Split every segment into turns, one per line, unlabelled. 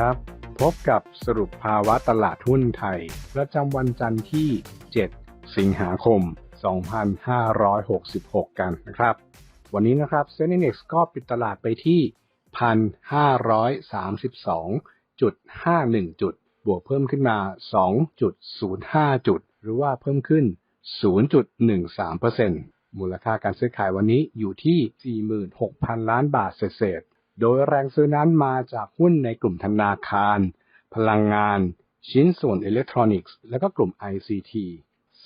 ครับ พบกับสรุปภาวะตลาดหุ้นไทย ประจำวันจันทร์ที่ 7 สิงหาคม 2566 กันนะครับ วันนี้นะครับเซ็น Index ก็ปิดตลาดไปที่ 1,532.51 จุด บวกเพิ่มขึ้นมา 2.05 จุด หรือว่าเพิ่มขึ้น 0.13%มูลค่าการซื้อขายวันนี้อยู่ที่ 46,000 ล้านบาทเศษ โดยแรงซื้อนั้นมาจากหุ้นในกลุ่มธนาคาร พลังงาน ชิ้นส่วนอิเล็กทรอนิกส์ และก็กลุ่ม ICT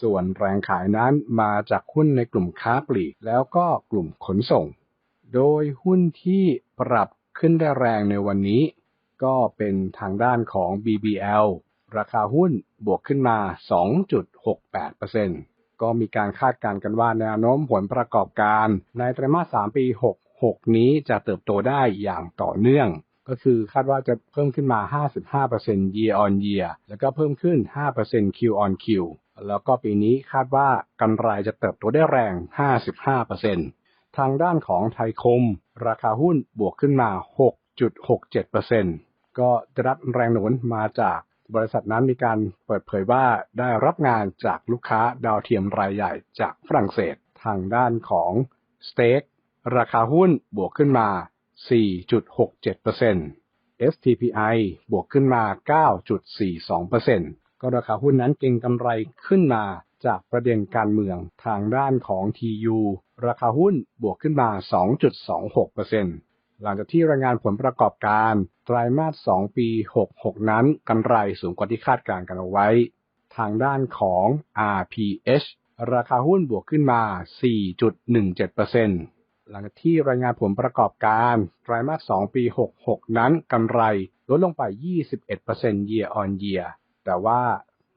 ส่วนแรงขายนั้นมาจากหุ้นในกลุ่มค้าปลีก แล้วก็กลุ่มขนส่ง โดยหุ้นที่ปรับขึ้นได้แรงในวันนี้ ก็เป็นทางด้านของ BBL ราคาหุ้นบวกขึ้นมา 2.68%ก็มีการคาดการณ์กันว่าแนวโน้มผลประกอบการในไตรมาส 3 ปี 6 นี้จะเติบโตได้อย่างต่อเนื่อง ก็คือคาดว่าจะเพิ่มขึ้นมา 55% year on year แล้วก็เพิ่มขึ้น 5% Q on Q แล้วก็ปีนี้คาดว่ากำไรจะเติบโตได้แรง 55%ทางด้านของไทยคม ราคาหุ้นบวกขึ้นมา 6.67%ก็จะรับแรงหนุนมาจากบริษัทนั้นมีการเปิดเผยว่าได้รับงานจากลูกค้าดาวเทียมรายใหญ่จากฝรั่งเศส ทางด้านของสเต็ก ราคาหุ้นบวกขึ้นมา 4.67% STPI บวกขึ้นมา 9.42%ก็ราคาหุ้นนั้นเก็งกำไรขึ้นมาจากประเด็นการเมืองทางด้านของ TU ราคาหุ้นบวกขึ้นมา 2.26%หลังจากที่รายงานผลประกอบการไตรมาส 2 ปี 66 นั้นกำไรสูงกว่าที่คาดการณ์กันเอาไว้ ทางด้านของ RPH ราคาหุ้นบวกขึ้นมา 4.17% หลังที่รายงานผลประกอบการไตรมาส 2 ปี 66 นั้นกำไรลดลงไป 21% year on year แต่ว่า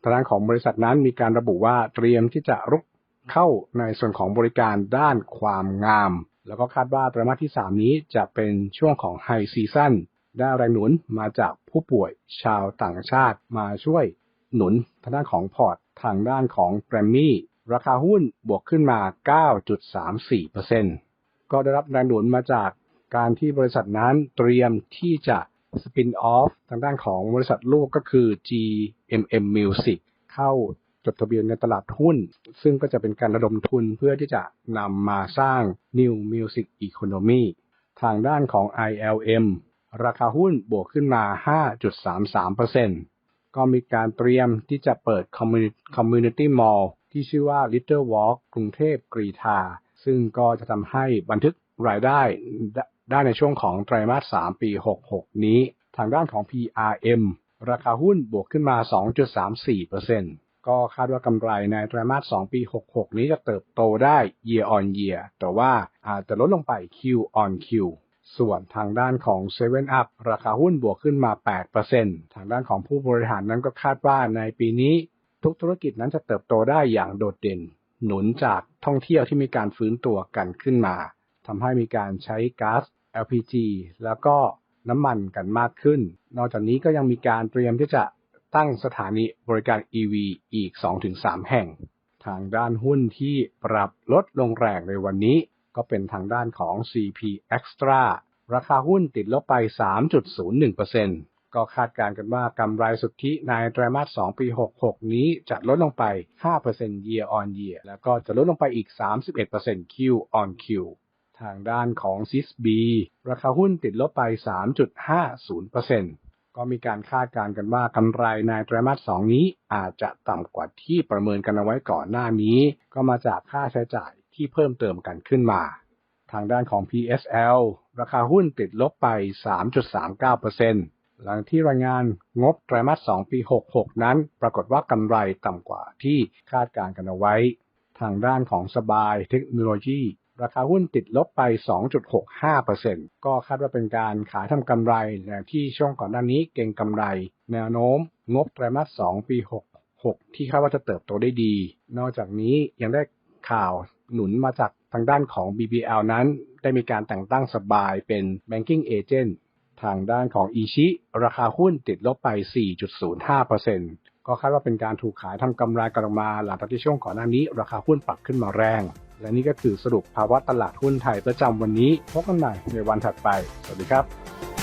ทางด้านของบริษัทนั้นมีการระบุว่าเตรียมที่จะรุกเข้าในส่วนของบริการด้านความงาม แล้วก็คาดว่าไตรมาสที่ 3 นี้จะเป็นช่วงของไฮซีซั่นได้แรงหนุนมาจากผู้ป่วยชาวต่างชาติมาช่วยหนุนทางด้านของพอร์ตทางด้านของแกรมมี่ราคาหุ้นบวกขึ้นมา 9.34% ก็ได้รับแรงหนุนมาจากการที่บริษัทนั้นเตรียมที่จะสปินออฟทางด้านของบริษัทลูกก็คือ GMM Music เข้าจดทะเบียนในตลาดหุ้น ซึ่งก็จะเป็นการระดมทุนเพื่อที่จะนำมาสร้าง New Music Economy ทางด้านของ ILM ราคาหุ้นบวกขึ้นมา 5.33%ก็มีการเตรียมที่จะเปิด Community Mall ที่ชื่อว่า Little Walk กรุงเทพกรีฑา ซึ่งก็จะทำให้บันทึกรายได้ได้ในช่วงของไตรมาส 3 ปี 66 นี้ ทางด้านของ PRM ราคาหุ้นบวกขึ้นมา 2.34%ก็คาดว่ากำไรในไตรมาส 2 ปี 66 นี้จะเติบโตได้ year on year แต่ว่าอาจจะลดลงไป Q on Q ส่วนทางด้านของ7 Up ราคาหุ้นบวกขึ้นมา 8%ทางด้านของผู้บริหารนั้นก็คาดว่าในปีนี้ ทุกธุรกิจนั้นจะเติบโตได้อย่างโดดเด่น หนุนจากท่องเที่ยวที่มีการฟื้นตัวกันขึ้นมาทำให้มีการใช้ก๊าซ LPG แล้วก็น้ำมันกันมากขึ้น นอกจากนี้ก็ยังมีการเตรียมที่จะตั้งสถานีบริการ EV อีก 2-3 แห่ง ทางด้านหุ้นที่ปรับลดลงแรงในวันนี้ ก็เป็นทางด้านของ CP Extra ราคาหุ้นติดลบไป 3.01% ก็คาดการณ์กันว่ากำไรสุทธิในไตรมาส 2 ปี 66 นี้จะลดลงไป 5% year on year แล้วก็จะลดลงไปอีก 31% Q on Q ทางด้านของ CISB ราคาหุ้นติดลบไป 3.50%ก็มีการคาดการณ์กันว่ากำไรในไตรมาส 2 นี้อาจจะต่ำกว่าที่ประเมินกันเอาไว้ก่อนหน้านี้ ก็มาจากค่าใช้จ่ายที่เพิ่มเติมกันขึ้นมา ทางด้านของ PSL ราคาหุ้นติดลบไป 3.39% หลังที่รายงานงบไตรมาส 2 ปี 66 นั้น ปรากฏว่ากำไรต่ำกว่าที่คาดการกันเอาไว้ ทางด้านของสบายเทคโนโลยี ราคาหุ้นติดลบไป 2.65%ก็คาดว่าเป็นการขายทำกำไรอย่ที่ช่วงก่อนหน้านี้เก่งกำไร แนวโน้ม งบไตรมาส 2 ปี 66 ที่คาดว่าจะเติบโตได้ดี นอกจากนี้ยังได้ข่าวหนุนมาจากทางด้านของ BBL นั้น ได้มีการแต่งตั้งสบายเป็น Banking Agent ทางด้านของอีชิราคาหุ้นติดลบไป 4.05%ก็คาดว่าเป็นการถูกขายทำกำไรกันออกมา หลังจากที่ช่วงก่อนหน้านี้ ราคาหุ้นปรับขึ้นมาแรง และนี่ก็คือสรุปภาวะตลาดหุ้นไทยประจำวันนี้พบกันใหม่ในวันถัดไป สวัสดีครับ